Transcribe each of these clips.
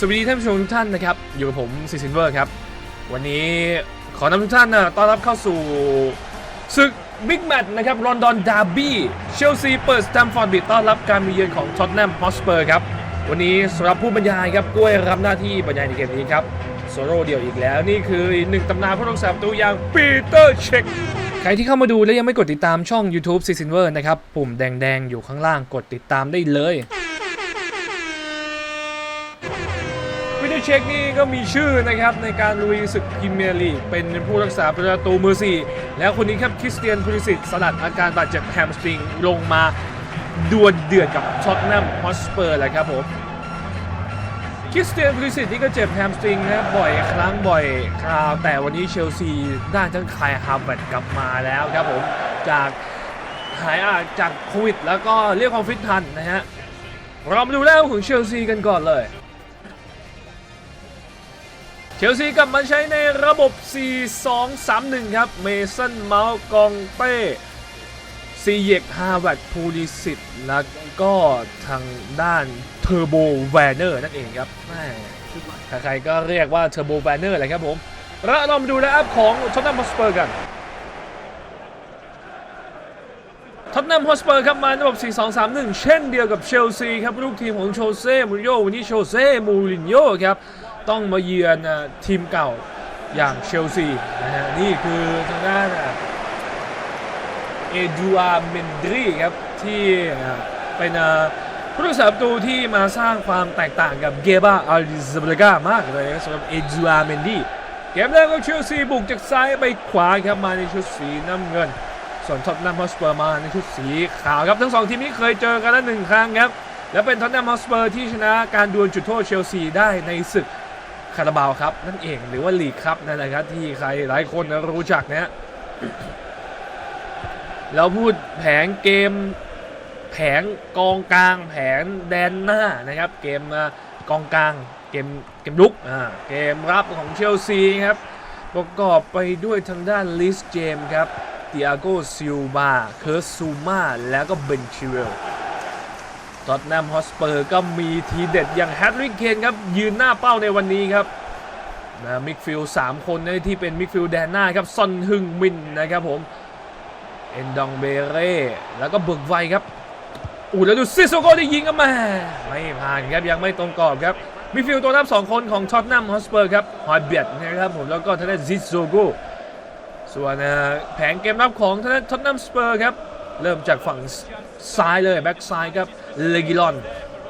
สวัสดีท่านผู้ชมทุกท่านนะครับ อยู่กับผมซีซินเวอร์ครับ วันนี้ขอนำทุกท่านนะต้อนรับเข้าสู่ศึกบิ๊กแมตช์นะครับลอนดอนดาร์บี้เชลซีเปิดสแตมฟอร์ดบิดต้อนรับการมาเยือนของท็อตแนมฮอสเปอร์ครับ วันนี้สำหรับผู้บรรยายครับกล้วยรับหน้าที่บรรยายในเกมนี้ครับโซโล่เดียวอีกแล้วนี่คือหนึ่งตำนานผู้รักษาประตูอย่างปีเตอร์เช็คใครที่เข้ามาดูและยังไม่กดติดตามช่อง YouTube c i s i n v e r นะครับปุ่มแดงๆอยู่ข้างล่างกดติดตามได้เลย เช็คนี่ก็มีชื่อนะครับในการลุยศึกพรีเมียร์ลีกเป็นผู้รักษาประตูมือสี่แล้วคนนี้ครับคริสเตียนพูลิสิตสลัดอาการบาดเจ็บแฮมสตริงลงมาดวลเดือดกับช็อตแนมฮอสเปอร์แหละครับผมคริสเตียนพูลิสิตนี่ก็เจ็บแฮมสตริงนะบ่อยครั้งบ่อยคราว แต่วันนี้เชลซีได้ทั้งคายฮาร์เวิร์ดกลับมาแล้วครับผมจากหายอาจากโควิดแล้วก็เรียกความฟิตทันนะฮะเรามาดูแล้วของเชลซีกันก่อนเลย เชลซีกลับมาใช้ในระบบ 4-2-3-1 ครับ เมสันเมาส์กองเต้ซีเยกฮาวัดพูลิสิตแล้วก็ทางด้านเทอร์โบแวนเนอร์นั่นเองครับแม่ใครๆก็เรียกว่าเทอร์โบแวนเนอร์เลยครับผม แล้วเรามาดูแล้วอัพของท็อตแนมฮอสเปอร์กันท็อตแนมฮอสเปอร์ครับมาในระบบ 4-2-3-1 เช่นเดียวกับเชลซีครับลูกทีมของโชเซ่มูรินโญ่วันนี้โชเซ่มูรินโญ่ครับ ต้องมาเยือนทีมเก่าอย่างเชลซีนะฮะนี่คือทางด้านเอดูอาเมนดรีครับที่เป็นผู้รักษาประตูที่มาสร้างความแตกต่างกับเกบาอัลดิซาเบลกามากเลยนะครับสำหรับเอดูอาเมนดีเกมแรกก็เชลซีบุกจากซ้ายไปขวาครับมาในชุดสีน้ำเงิน ส่วนท็อตแนมฮอสเปอร์มาในชุดสีขาวครับทั้งสองทีมนี้เคยเจอกันแล้วหนึ่งครั้งครับและเป็นท็อตแนมฮอสเปอร์ที่ชนะการดวลจุดโทษเชลซีได้ในศึก คาราบาวครับนั่นเองหรือว่าลีกครับนั่นแหละครับที่ใครหลายคนรู้จักนะฮะเราพูดแผงเกมแผงกองกลางแผงแดนหน้านะครับ เกมกองกลางเกมเกมลุกอ่าเกมรับของเชลซีครับประกอบไปด้วยทางด้านลิสเจมครับติอาโกซิลบาเคิร์สซูมาแล้วก็เบนชิเวล ท็อตแนมฮอสเปอร์ก็มีทีเด็ดอย่างแฮร์รี่เคนครับ ยืนหน้าเป้าในวันนี้ครับนะมิกฟิลสามคนนที่เป็นมิกฟิลแดนหน้าครับ ซอนฮึงมินนะครับผม เอนดองเบเร่ แล้วก็เบิกไวครับอู้แล้วดูซิโซโกได้ยิงกันมา ไม่ผ่านครับ ยังไม่ตรงกรอบครับมิฟิลตัวรับสองคนของท็อตแนมฮอสเปอร์ครับฮอยเบียดนะครับผมแล้วก็ทางด้านซิโซโกส่วนแผงเกมรับของทางด้านท็อตแนมสเปอร์ครับ เริ่มจากฝั่งซ้ายเลย แบ็กซ้ายครับ เลกิลอน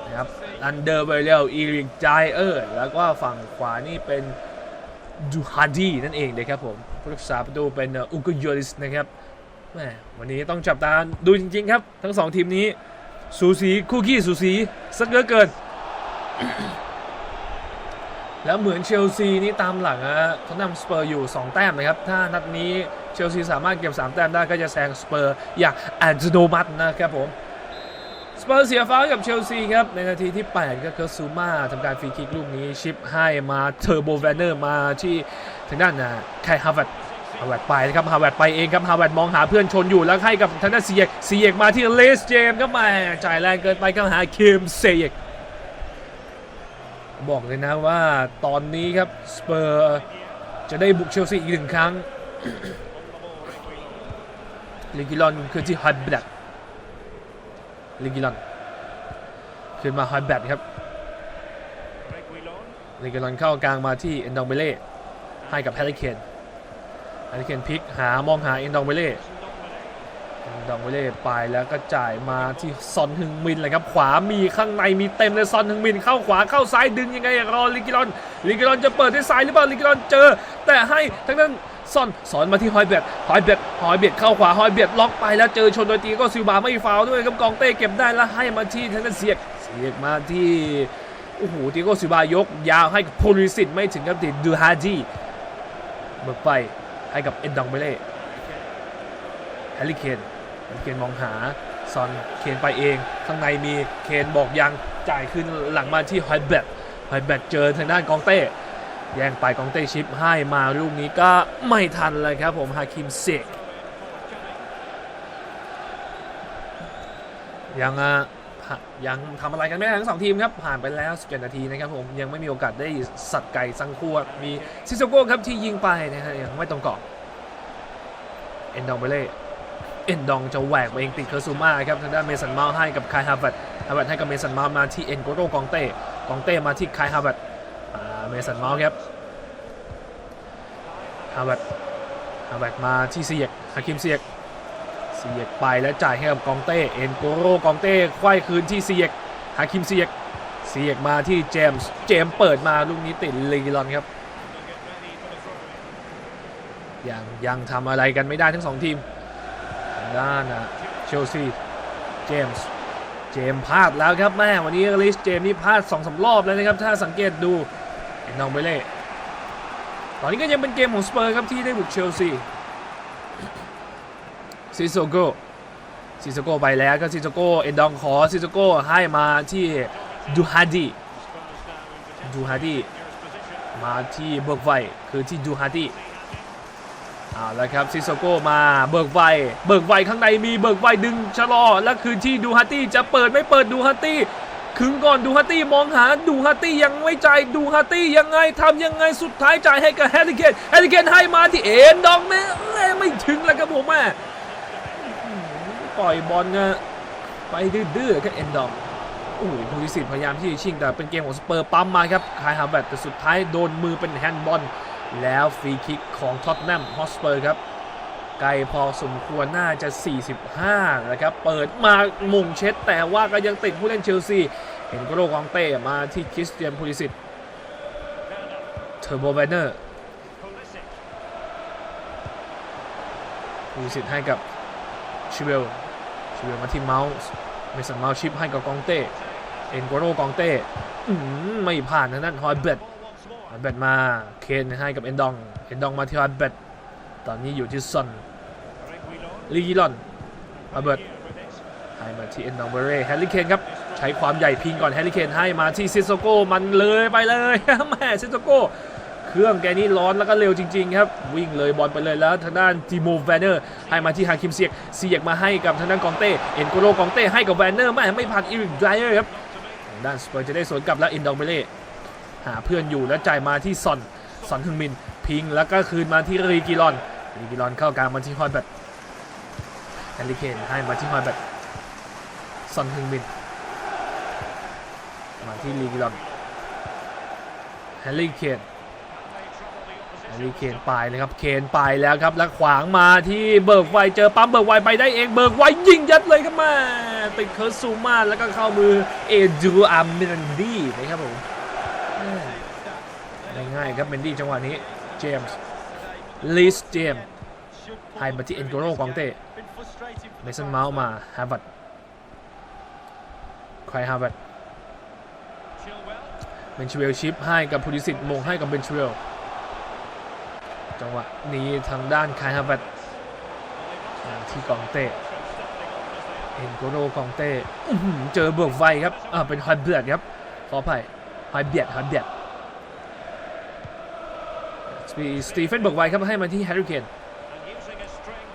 นะครับอันเดอร์เบเรลอีริกไจเออร์แล้วก็ฝั่งขวานี่เป็นดูฮาร์ดีนั่นเองนะครับผมผู้รักษาประตูเป็นอุกโยริสนะครับแหมวันนี้ต้องจับตาดูจริง ๆ ครับ ทั้งสองทีมนี้ สูสีคู่ขี้สูสีสักเหลือเกิน แล้วเหมือนเชลซีนี่ตามหลังอะเขานำสเปอร์อยู่ 2 แต้มนะครับ ถ้านัดนี้เชลซีสามารถเก็บ 3 แต้มได้ก็จะแซงสเปอร์อย่างอัตโนมัตินะครับผม สเปอร์เสียฟ้ากับเชลซีครับ ในนาทีที่ 8 ก็เคิร์ซูมาทำการฟรีคิกลูกนี้ชิปให้มาเทอร์โบแวนเนอร์มาที่ทางด้านนะไคฮาร์วัตฮาวเวดไปนะครับฮาวเวดไปเองครับฮาวเวดมองหาเพื่อนชนอยู่แล้วให้กับทางด้านซีเอกซีเอกมาที่เลสเจมส์ครับมาจ่ายแรงเกินไปก็หาเคมเซเอกบอกเลยนะว่าตอนนี้ครับสเปอร์จะได้บุกเชลซีอีกหนึ่งครั้งลิกิลอนคือที่ฮัตแบด ลิกิลอนขึ้นมาฮัตแบดครับลิกิลอนเข้ากลางมาที่เอนดองเบเล่ให้กับแฮร์รี่เคนอันนี้เคนพลิกหามองหาเอ็นดองเบเล่เอ็นดองเบเล่ไปแล้วก็จ่ายมาที่ซอนฮึงมินเลยครับขวามีข้างในมีเต็มเลยซอนฮึงมินเข้าขวาเข้าซ้ายดึงยังไงรอลิกิลอนลิกิลอนจะเปิดที่ซ้ายหรือเปล่าลิกิลอนเจอ แต่ให้ทั้งนั้น ซ่อนสอนมาที่ฮอยเบียดฮอยเบียดฮอยเบียดเข้าขวาฮอยเบียดล็อกไปแล้วเจอชนโดยตีก็ซิลบาไม่ฟาวด้วยครับกองเต้เก็บได้แล้วให้มาที่ทางนั้นเสียกเสียกมาที่โอ้โหตีโก้ซิลบายก ยาวให้กับโพลิสิตไม่ถึงครับติดดูฮาจีเบิกไปให้กับเอ็นดองเบเล่แฮร์รี่เคนแฮร์รี่เคนมองหาซอนเคนไปเอง ข้างในมีเคนบอกยังจ่ายขึ้นหลังมาที่ฮอยแบทฮอยแบทเจอทางด้านกองเต้ แย่งไปกองเต้ชิปให้มาลูกนี้ก็ไม่ทันเลยครับผมฮาคิมเซกยังอะยังทำอะไรกันไม่ได้ทั้งสองทีมครับ ผ่านไปแล้ว 17 นาทีนะครับผมยังไม่มีโอกาสได้สัตว์ไก่สังคั่วมีซิโซโก้ครับที่ยิงไปนะฮะยังไม่ตรงกรอบเอ็นดองไปเล่เอ็นดองจะแหวกไปเองติดเคอร์ซูมาครับทางด้านเมสันมาให้กับคายฮาร์วัตฮาร์วัตให้กับเมสันมามาที่เอ็นโกโรกองเต้กองเต้มาที่คายฮาร์วัต เมสันเมาส์ครับฮาร์วัตฮาร์วัตมาที่เซียกฮาคิมเซียกเซียกไปแล้วจ่ายให้กับกองเต้เอ็นโกโรกองเต้ควายคืนที่เซียกฮาคิมเซียกเซียกมาที่เจมส์เจมส์เปิดมาลูกนี้ติดลีลอนครับยังยังทำอะไรกันไม่ได้ทั้งสองทีมทางด้านนะเชลซีเจมส์เจมส์พลาดแล้วครับแม่วันนี้ลิสเจมส์นี่พลาดสองสารอบแล้วนะครับ ถ้าสังเกตดู นนองเบเล่ ตอนนี้ก็ยังเป็นเกมของสเปอร์ครับที่ได้บุกเชลซีซิโซโกซิโซโกไปแล้วก็ซิโซโกเอ็นดองขอซิโซโกให้มาที่ดูฮาดีดูฮาดีมาที่เบิร์กไวคือที่ดูฮาดีเอาล้วครับซิโซโกมาเบิร์กไวเบิร์กไวข้างในมีเบิร์กไวดึงชะลอ แล้วคือที่ดูฮาตี้จะเปิดไม่เปิดดูฮาตี้ ขึงก่อนดูฮาตี้มองหาดูฮาตี้ยังไม่ใจดูฮาตี้ยังไงทำยังไงสุดท้ายจ่ายให้กับแฮร์ริเคนแฮร์ริเคนให้มาที่เอ็นดองแม่ไม่ถึงแล้วครับผมแม่ปล่อยบอลนะไปดื้อๆกับเอ็นดองโอ้ยภูริสิทธิ์พยายามที่จะชิงแต่เป็นเกมของสเปอร์ปั๊มมาครับคายฮาร์แบตแต่สุดท้ายโดนมือเป็นแฮนด์บอลแล้วฟรีคิกของท็อตแนมฮอสเปอร์ครับ ไกลพอสมควรน่าจะ 45 นะครับ เปิดมามุงเช็ด แต่ว่าก็ยังติดผู้เล่นเชลซี เห็นโกโรกองเต้มาที่คริสเตียนพูลิสิตเทอร์โบแวนเนอร์พูลิสิตให้กับชิเวลชิเวลมาที่เมาส์เมสันเมาส์ชิปให้กับกองเต้เอ็นโกโรกองเต้ไม่ผ่านทางนั้นฮอยเบตฮอยเบตมาเคนให้กับเอ็นดองเอ็นดองมาที่ฮอยเบต ตอนนี้อยู่ที่ซอนลีกิลอนฮอยเบตให้มาที่เอ็นดองเบเร่แฮร์รี่เคนครับ ใช้ความใหญ่พิงก่อนแฮร์รี่เคนให้มาที่ซิโซโก้มันเลยไปเลยแม่ซิโซโก้เครื่องแกนี่ร้อนแล้วก็เร็วจริง ๆ ครับ วิ่งเลยบอลไปเลยแล้วทางด้านทีโมแวนเนอร์ให้มาที่ฮาคิมเซียกเซียกมาให้กับทางด้านกองเต้เอ็นโกโรกองเต้ให้กับแวนเนอร์ไม่ไม่ผ่านอีริกไดเออร์ครับทางด้านสเปอร์จะได้สวนกลับแล้วอินดองเบเล่หาเพื่อนอยู่แล้วจ่ายมาที่ซอน ซอนฮึงมิน พิงแล้วก็คืนมาที่รีกิลอน รีกิลอนเข้ากลางมาที่ฮอยแบตแฮร์รี่เคนให้มาที่ฮอยแบตซอนฮึงมิน มาที่รีกิลอนแฮร์รี่เคนแฮร์รี่เคนไปเลยครับ เคนไปแล้วครับ แล้วขวางมาที่เบิร์กไวเจอปั๊มเบิร์กไวไปได้เอง เบิร์กไวยิงยัดเลยครับมาติดเคิร์ซูมาแล้วก็เข้ามือเอจูอาร์เมนดี้นะครับผม ง่ายครับเมนดี้จังหวะนี้เจมส์ลิสเจมส์ให้มาที่เอ็นโกโรกองเต้เมสันเมาส์มาฮาร์วัตใครฮาร์วัตเบนชเวลชิปให้กับพูดิสิตมงให้กับเบนชเวลจังหวะนี้ทางด้านคายฮาร์บัตที่กองเต้เอ็นโกโรกองเต้เจอเบิกไฟครับอ่าเป็นฮอยเบียดครับขออภัยฮอยเบียดฮอยเบียด สตีเฟนเบิกไวครับให้มาที่แฮร์รี่เคน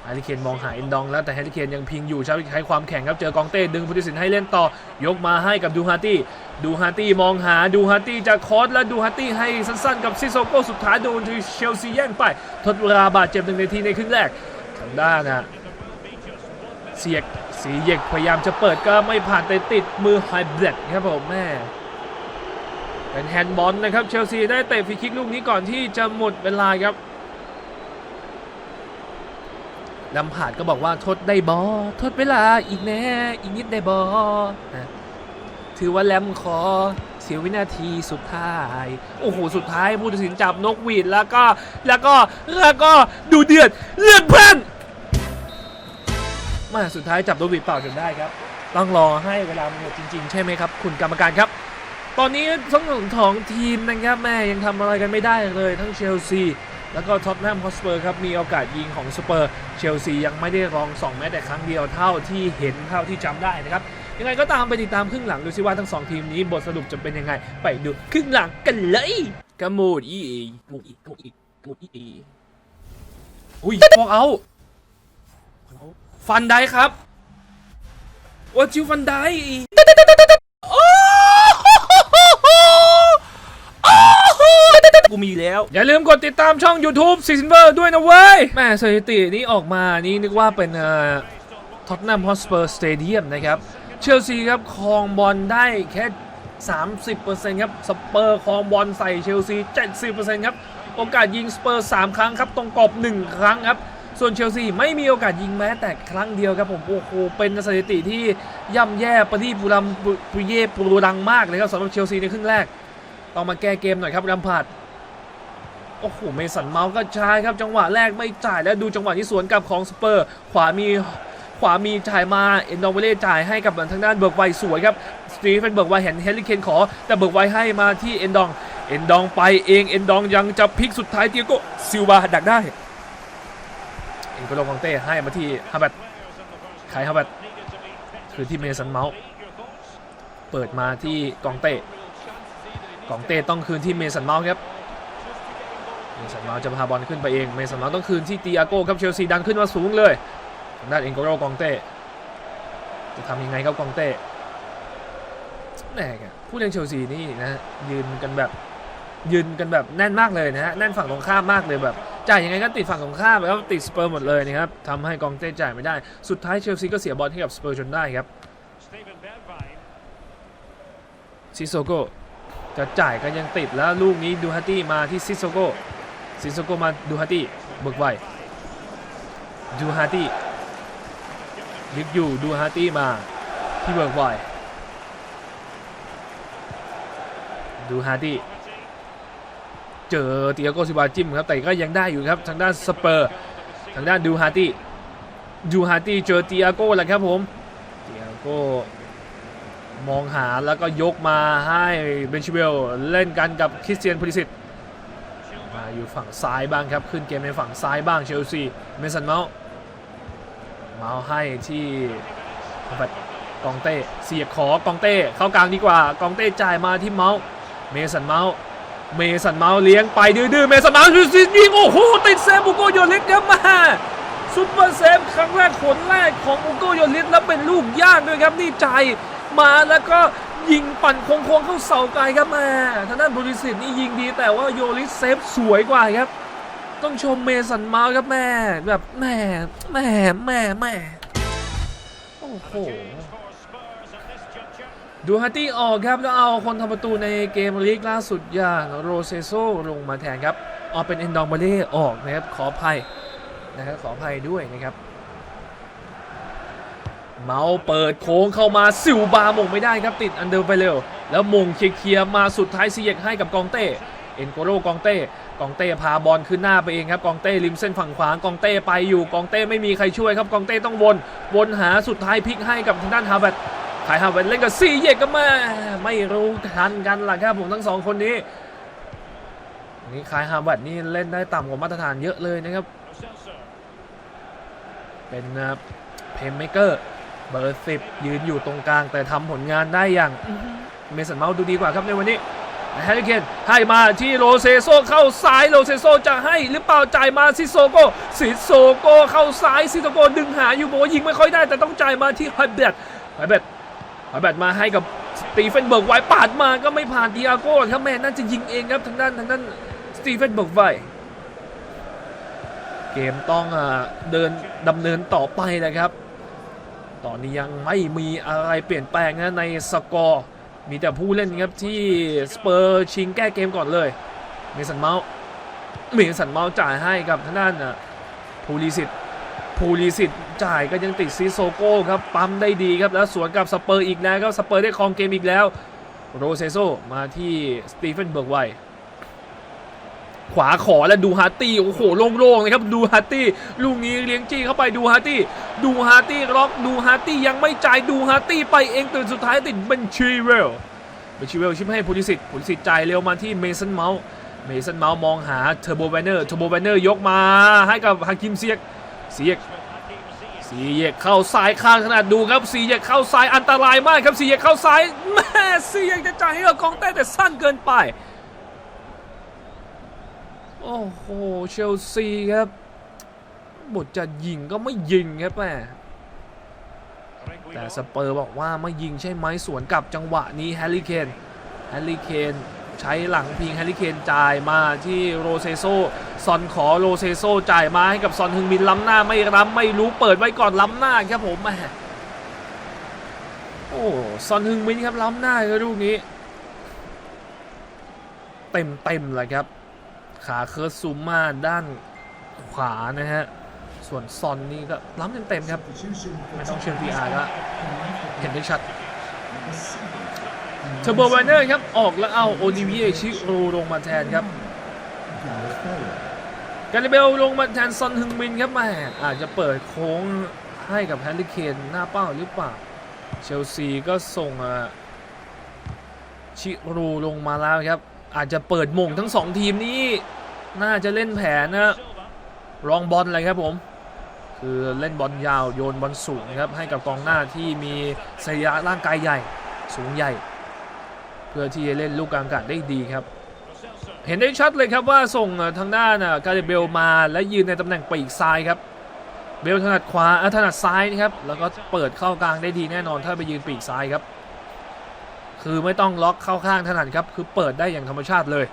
แฮร์รี่เคนมองหาเอ็นดองแล้วแต่แฮร์รี่เคนยังพิงอยู่ใช้ใช้ความแข็งครับเจอกองเต้ดึงพุทธิสินให้เล่นต่อยกมาให้กับดูฮาตี้ดูฮาตี้มองหาดูฮาตี้จะคอสและดูฮาตี้ให้สั้นๆ กับซิโซโก้สุดท้ายโดนเชลซีแย่งไปทดเวลาบาดเจ็บหนึ่งนาทีในครึ่งแรกทางด้านนะเสียกสีเยกพยายามจะเปิดก็ไม่ผ่านแต่ติดมือไฮเบรดครับผมแม่ เป็นแฮนด์บอลนะครับเชลซีได้เตะฟรีคิกลูกนี้ก่อนที่จะหมดเวลาครับลำผาดก็บอกว่าทดได้บอทดเวลาอีกแน่อีกนิดได้บอนะถือว่าแลมขอเสียวินาทีสุดท้าย โอ้โห สุดท้ายผู้ตัดสินจับนกหวีดแล้วก็แล้วก็แล้วก็ดูเดือดเลือดเพล่านมาสุดท้ายจับนกหวีดเปล่าจนได้ครับ ต้องรอให้เวลามันหมดจริง ๆ ใช่ไหมครับ คุณกรรมการครับ ตอนนี้ทั้งสองทีมนะครับแม่ยังทำอะไรกันไม่ได้เลยทั้งเชลซีแล้วก็ท็อตแนมฮอสเปอร์ครับมีโอกาสยิงของสเปอร์เชลซียังไม่ได้รองส่องแม้แต่ครั้งเดียวเท่าที่เห็นเท่าที่จำได้นะครับยังไงก็ตามไปติดตามครึ่งหลังดูซิว่าทั้งสองทีมนี้บทสรุปจะเป็นยังไง ไปดูครึ่งหลังกันเลยกระมูดอีมูดอีมูดอีมูดอีอุ้ยพวกเอาฟันได้ครับว่าจิวฟันได้ กูมีแล้ว อย่าลืมกดติดตามช่อง YouTube ซีซันเวอร์ด้วยนะเว้ยแม่สถิตินี้ออกมานี่นึกว่าเป็นท็อตแนมฮอสเปอร์สเตเดียมนะครับ เชลซีครับครองบอลได้แค่ 30%ครับ สเปอร์ครองบอลใส่เชลซี 70%ครับ โอกาสยิงสเปอร์3ครั้งครับ ตรงกรอบ 1 ครั้งครับ ส่วนเชลซีไม่มีโอกาสยิงแม้แต่ครั้งเดียวครับผม โอ้โห เป็นสถิติที่ย่ำแย่ปรีปุรัมปุเย่ปูรังมากเลยครับสำหรับเชลซีในครึ่งแรก ต้องมาแก้เกมหน่อยครับรัมพาร์ โอ้โหเมสันเมาส์ก็ใช้ครับจังหวะแรกไม่จ่ายแล้วดูจังหวะที่สวนกลับของสเปอร์ ขวามีขวามีจ่ายมาเอ็นดองเวเล่จ่ายให้กับทางด้านเบิร์กไวสวยครับสตีฟเฟนเบิร์กไวเห็นเฮนริเคนขอ แต่เบิร์กไวให้มาที่เอ็นดองเอ็นดองไปเองเอ็นดองยังจะพลิกสุดท้ายเตียโกซิลวาดักได้เอ็นโกโลกองเต้ให้มาที่ฮาบัตใครฮาบัตคือที่เมสันเมาส์เปิดมาที่กองเต้กองเต้ต้องคืนที่เมสันเมาส์ครับ สันเมาส์จะพาบอลขึ้นไปเองเมสันเมาส์ต้องคืนที่ตีอาโก้ครับเชลซีดันขึ้นมาสูงเลยทางด้านเอ็นโกโรกองเต้จะทำยังไงครับกองเต้แหม่ผู้เล่นเชลซีนี่นะฮะยืนกันแบบยืนกันแบบแน่นมากเลยนะฮะแน่นฝั่งตรงข้ามมากเลยแบบจ่ายยังไงก็ติดฝั่งตรงข้ามแล้วติดสเปอร์หมดเลยนะครับทำให้กองเต้จ่ายไม่ได้ สุดท้ายเชลซีก็เสียบอลให้กับสเปอร์จนได้ครับซิโซโกจะจ่ายก็ยังติดแล้วลูกนี้ดูฮัตตี้มาที่ซิโซโก ซินโซโกมาดูฮัตตี้เบิกไวดูฮัตตี้ยึกอยู่ดูฮัตตี้มาที่เบิกไวดูฮัตตี้เจอเตียโกซิบาจิ้มครับแต่ก็ยังได้อยู่ครับทางด้านสเปอร์ทางด้านดูฮัตตี้ดูฮัตตี้เจอเตียโก้แหละครับผมเตียโก้มองหาแล้วก็ยกมาให้เบนชิเวลเล่นกันกับคริสเตียนพลิสิต อยู่ฝั่งซ้ายบ้างครับ ขึ้นเกมในฝั่งซ้ายบ้างเชลซีเมสันเมาส์เมาส์ให้ที่แบบกองเต้เสียบขอกองเต้เข้ากลางดีกว่ากองเต้จ่ายมาที่เมาส์เมสันเมาส์เมสันเมาส์เลี้ยงไปดื้อๆเมสันเมาส์ยิงโอ้โหติดเซฟบุโกโยลิสครับมาซุปเปอร์เซฟครั้งแรกผลแรกของบุโกโยลิสแล้วเป็นลูกยากด้วยครับนี่ใจมาแล้วก็ ยิงปั่นโค้งๆเข้าเสาไกลครับแม่ทางด้านบริสิตนี่ยิงดีแต่ว่าโยลิสเซฟสวยกว่าครับ ต้องชมเมสันมาครับแม่แบบแม่แม่แม่แม่โอ้โหดูฮัตตี้ออกครับแล้วเอาคนทำประตูในเกมลีกล่าสุดอย่างโรเซโซลงมาแทนครับเอาเป็นเอนดองเบเล่ออกนะครับขออภัยนะครับขออภัยด้วยนะครับ เมาเปิดโค้งเข้ามาซิลบาร์มงไม่ได้ครับติดอันเดอร์ไปเร็ว แล้วมงเคลียร์มาสุดท้ายซีเยกให้กับกองเต้เอ็นโกโรกองเต้กองเต้พาบอลขึ้นหน้าไปเองครับกองเต้ริมเส้นฝั่งขวากองเต้ไปอยู่กองเต้ไม่มีใครช่วยครับกองเต้ต้องวน วนหาสุดท้ายพลิกให้กับทางด้านฮาร์วาร์ดขายฮาร์วาร์ดเล่นกับซีเยกก็มาไม่รู้ทันกันล่ะครับผมทั้งสองคนนี้นี่ขายฮาร์วาร์ดนี่เล่นได้ต่ำกว่ามาตรฐานเยอะเลยนะครับ เป็นเพย์เมเกอร์ เบอร์สิบยืนอยู่ตรงกลาง แต่ทำผลงานได้อย่างเมสันเมาส์ดูดีกว่าครับในวันนี้แฮร์รี่เคนให้มาที่โรเซโซเข้าซ้ายโรเซโซจะให้หรือเปล่าจ่ายมาซิโซโกซิโซโกเข้าซ้ายซิโซโกดึงหาอยู่บอกว่ายิงไม่ค่อยได้ แต่ต้องจ่ายมาที่ไฮเบตไฮเบตไฮเบตมาให้กับสตีเฟนเบิร์กไวปาดมาก็ไม่ผ่านดิอาโก้ครับแม่น่าจะยิงเองครับทางด้านทางด้านสตีเฟนเบิร์กไวเกมต้องอ่าเดินดำเนินต่อไปนะครับ ตอนนี้ยังไม่มีอะไรเปลี่ยนแปลงนะในสกอร์ มีแต่ผู้เล่นครับที่สเปอร์ชิงแก้เกมก่อนเลย เมสันเมาส์เมสันเมาส์จ่ายให้กับทางด้านนะภูริสิทธิ์ภูริสิทธิ์จ่ายก็ยังติดซิโซโก้ครับ ปั๊มได้ดีครับ แล้วสวนกับสเปอร์อีกแล้วครับสเปอร์ได้ครองเกมอีกแล้ว โรเซโซมาที่สตีเฟนเบิร์กไวขวาขอและดูฮาร์ตี้โอ้โหโล่งๆเลยครับดูฮาร์ตี้ลูกนี้เลี้ยงจี้เข้าไปดูฮาร์ตี้ ดูฮาร์ตี้ล็อกดูฮาร์ตี้ยังไม่จ่ายดูฮาร์ตี้ไปเองแต่สุดท้ายติดบัญชีเวลบัญชีเวลชิมให้พูลิสิตพูลิสิตจ่ายเร็วมาที่เมสันเมาส์เมสันเมาส์มองหาเทอร์โบแวนเนอร์เทอร์โบแวนเนอร์ยกมาให้กับฮาคิมเซียกเซียกซีเยกเข้าซ้ายข้างขนาดดูครับซีเยกเข้าซ้ายอันตรายมากครับซีเยกเข้าซ้ายแม่ซีเยกจะจ่ายให้กับกองเต้แต่สั้นเกินไป โอ้โหเชลซีครับ บทจะยิงก็ไม่ยิงครับแม่แต่สเปอร์บอกว่าไม่ยิงใช่ไหมสวนกับจังหวะนี้แฮร์รี่เคนแฮร์รี่เคนใช้หลังพิงแฮร์รี่เคนจ่ายมาที่โรเซโซซอนขอโรเซโซจ่ายมาให้กับซอนฮึงมินล้ำหน้าไม่ล้ำไม่รู้เปิดไว้ก่อนล้ำหน้าครับผมแหมโอ้ซอนฮึงมินครับล้ำหน้าครับลูกนี้ เต็มเต็มเลยครับ ขาเคิร์สซูมาด้านขวานะฮะ ส่วนซอนนี่ก็ล้ำเต็มๆครับ ไม่ต้องเชิญ PR ก็เห็นได้ชัดเทอร์โบไวเนอร์ครับ ออกแล้วเอาโอลิเวียชิโรลงมาแทนครับการิเบลลงมาแทนซอนฮึงมินครับแม่อาจจะเปิดโค้งให้กับแฮร์รี่เคนหน้าเป้าหรือเปล่า เชลซีก็ส่งชิโรูลงมาแล้วครับ อาจจะเปิดมงทั้งสองทีมนี้ น่าจะเล่นแผนนะรองบอลอะไรครับผม คือเล่นบอลยาวโยนบอลสูงครับให้กับกองหน้าที่มีสรีระร่างกายใหญ่สูงใหญ่ เพื่อที่จะเล่นลูกกลางอากาศได้ดีครับ เห็นได้ชัดเลยครับว่าส่งทางด้านอะการิเบลมาและยืนในตำแหน่งปีกซ้ายครับเบลถนัดขวาถนัดซ้ายนะครับแล้วก็เปิดเข้ากลางได้ดีแน่นอนถ้าไปยืนปีกซ้ายครับ คือไม่ต้องล็อกเข้าข้างถนัดครับคือเปิดได้อย่างธรรมชาติเลย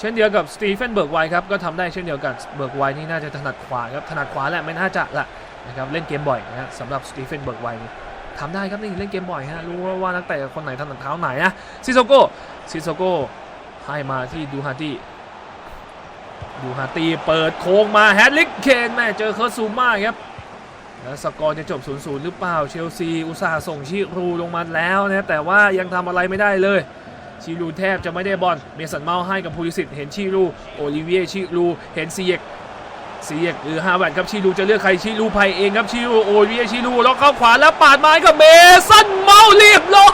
เช่นเดียวกับสตีเฟนเบิร์กไวครับก็ทำได้เช่นเดียวกันเบิร์กไวนี่น่าจะถนัดขวาครับถนัดขวาแหละไม่น่าจะละนะครับเล่นเกมบ่อยนะสำหรับสตีเฟนเบิร์กไวท์นี่ทำได้ครับนี่เล่นเกมบ่อยฮะรู้ว่าว่านักเตะคนไหนถนัดเท้าไหนนะซิโซโก้ซิโซโก้ให้มาที่ดูฮาตี้ดูฮาตีเปิดโค้งมาแฮร์ริกเคนแม่เจอเคิร์ซูมาครับแล้วสกอร์จะจบ 0-0 หรือเปล่าเชลซีอุตส่าห์ส่งชิรูลงมาแล้วนะแต่ว่ายังทำอะไรไม่ได้เลย ชิรูแทบจะไม่ได้บอลเมสันเมาให้กับพูลิสิตเห็นชิรูโอลิเวียชิรูเห็นซีเยกซีเยกหรือฮาวาร์ดครับชิรูจะเลือกใครชิรูไพเองครับชิรูโอลิเวียชิรูแล้วเข้าขวาแล้วปาดไม้กับเมสันเมาเรียบร้อย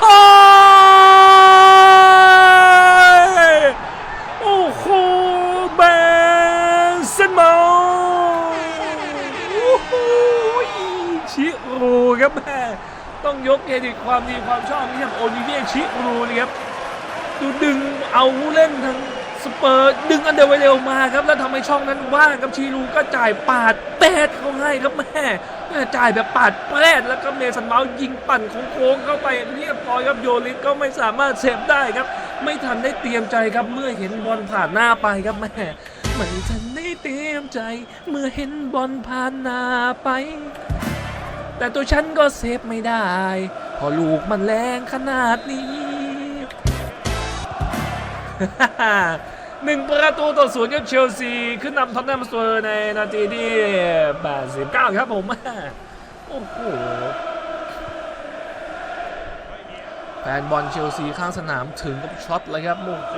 โอ้โหเมสันเมาโอ้โหชิรูครับแม่ต้องยกเครดิตความดีความชอบนี่ครับโอลิเวียชิรูนี่ครับ ดูดึงเอาผู้เล่นทั้งสเปอร์ดึงอันเดอร์ไวเร็วมาครับ แล้วทำให้ช่องนั้นว่างครับชีรูก็จ่ายปาดแปดเขาให้ครับแม่แม่จ่ายแบบปาดแปดแล้วก็เมสันเมาส์ยิงปั่นโค้งเข้าไปเรียบร้อยครับโยลิสก็ไม่สามารถเซฟได้ครับ ไม่ทันได้เตรียมใจครับเมื่อเห็นบอลผ่านหน้าไปครับแม่ไม่ทันได้เตรียมใจ เมื่อเห็นบอลผ่านหน้าไป แต่ตัวฉันก็เซฟไม่ได้เพอลูกมันแรงขนาดนี้ หนึ่งประตูต่อศูนย์ครับเชลซี ขึ้นนำท็อตแนมสเปอร์ในนาทีที่ 89 ครับผม โอ้โห แฟนบอลเชลซีข้างสนามถึงกับช็อตเลยครับโอ้โห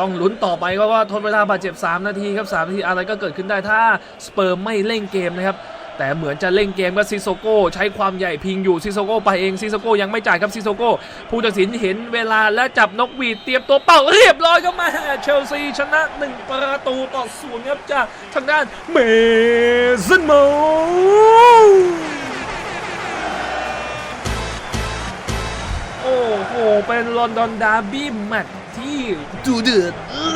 ต้องลุ้นต่อไปเพราะว่าทดเวลาบาดเจ็บ 3 นาทีครับ 3 นาทีอะไรก็เกิดขึ้นได้ถ้าสเปอร์ไม่เล่นเกมนะครับ แต่เหมือนจะเล่นเกมก็ซิโซโก้ใช้ความใหญ่พิงอยู่ซิโซโก้ไปเองซิโซโก้ยังไม่จ่ายครับซิโซโก้ผู้ตัดสินเห็นเวลาและจับนกหวีดเตรียมตัวเป่าเรียบร้อยครับมาเชลซีชนะ 1 ประตูต่อศูนย์ครับจากทางด้านเมสันเมโอ้โห เป็นลอนดอนดาร์บี้แมตช์ที่ดูเดือด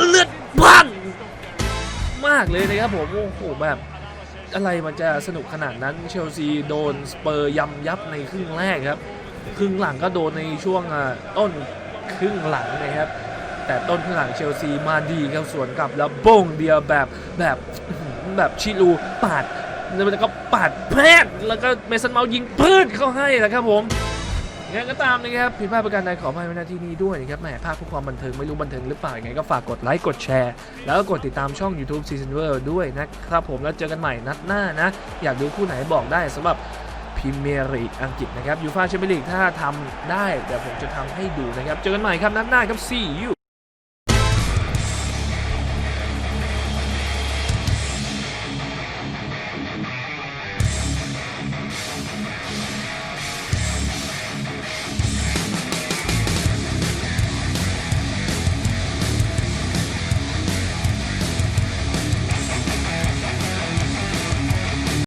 เลือดพล่านมากเลยนะครับผม โอ้โหแบบ อะไรมันจะสนุกขนาดนั้นเชลซีโดนสเปอร์ยำยับในครึ่งแรกครับ ครึ่งหลังก็โดนในช่วงต้นครึ่งหลังนะครับ แต่ต้นครึ่งหลังเชลซีมาดีครับสวนกลับแล้วโบ้งเดียวแบบแบบแบบชิลูปาดแล้วก็ปาดแพทแล้วก็เมสันเมายิงพืชเข้าให้นะครับผม งั้นก็ตามนะครับผิดพลาดประการใดขออภัยไว้ณที่นี้ด้วยนะครับแหมภาคเพื่อความบันเทิงไม่รู้บันเทิงหรือเปล่ายังไงก็ฝากกดไลค์กดแชร์ แล้วก็กดติดตามช่อง YouTube Season w o r ด้วยนะครับผมแล้วเจอกันใหม่นัดหน้านะ อยากดูคู่ไหนบอกได้สำหรับพรีเมียร์ลีกอังกฤษนะครับยูฟ่าแชมเปี้ยนลีกถ้าทำได้เดี๋ยวผมจะทำให้ดูนะครับ เจอกันใหม่ครับนัดหน้าครับ see you